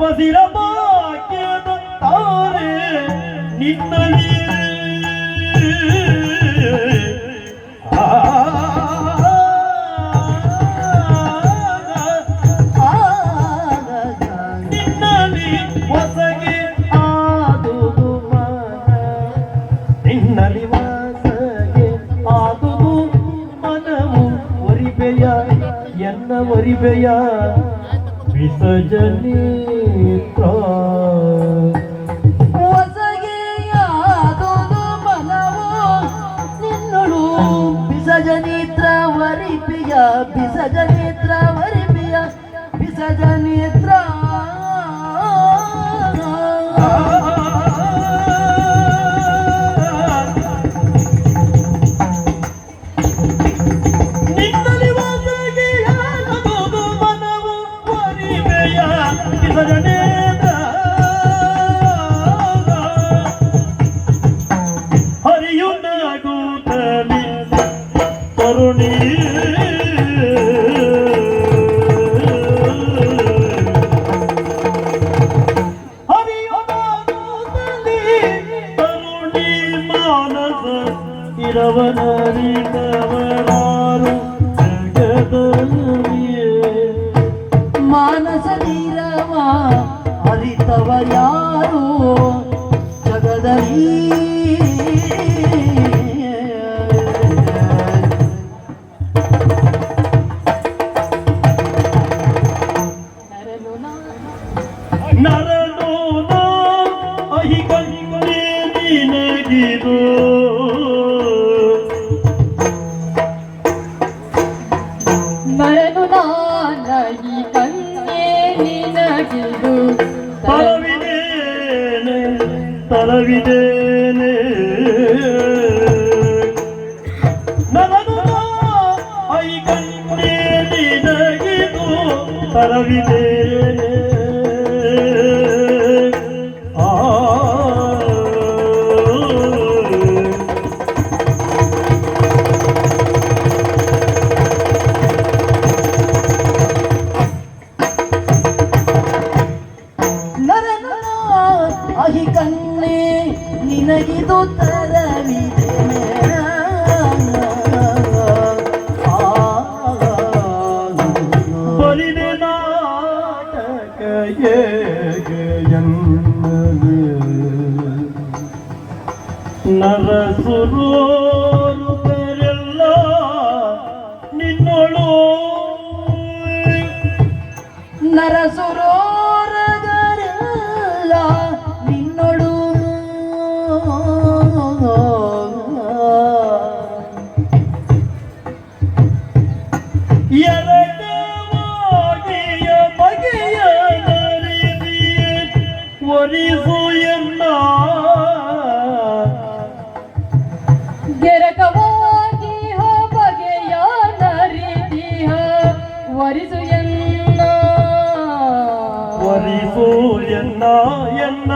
ಬಸಿರ ಭಾಗ್ಯದ ತಾರೆ ನಿನ್ನಲಿ ಆ, ನಿನ್ನಲಿ ಹೊಸಗೆ ಆದು ನಿನ್ನಲಿ ಎನ್ನ ವಿಸಜನಿ ಬಿಸಜನೇತ್ರ ವರಿಪಿಯ ಬಿಸಜನೇತ್ರ ವರಿಪಿಯ ಬಿಸಜನೇತ್ರ ஆண்டவனறிந்தவராரும் ஜகதலியே மானச நீரமா அறிந்தவர் யாரோ? ஜகதலீ ತಲವಿದೇನೆ ಐ ಕಣ್ಣೇ ನಿನಗಿದು ತಲವಿದೇನೆ ನಾಟಕ ನರಸುರೋರುಗರೆಲ್ಲ ನಿನ್ನೊಳು. ನರಸುರೋರಗರೆಲ್ಲ ತೋರಿಸು ಎನ್ನ? ಗೆರಕವಾಗಿ ಹೋಬಗೆಯ ನರಿದಿಹ ವರಿಸು ಎನ್ನ? ವರಿಸು ಎನ್ನ ಎನ್ನ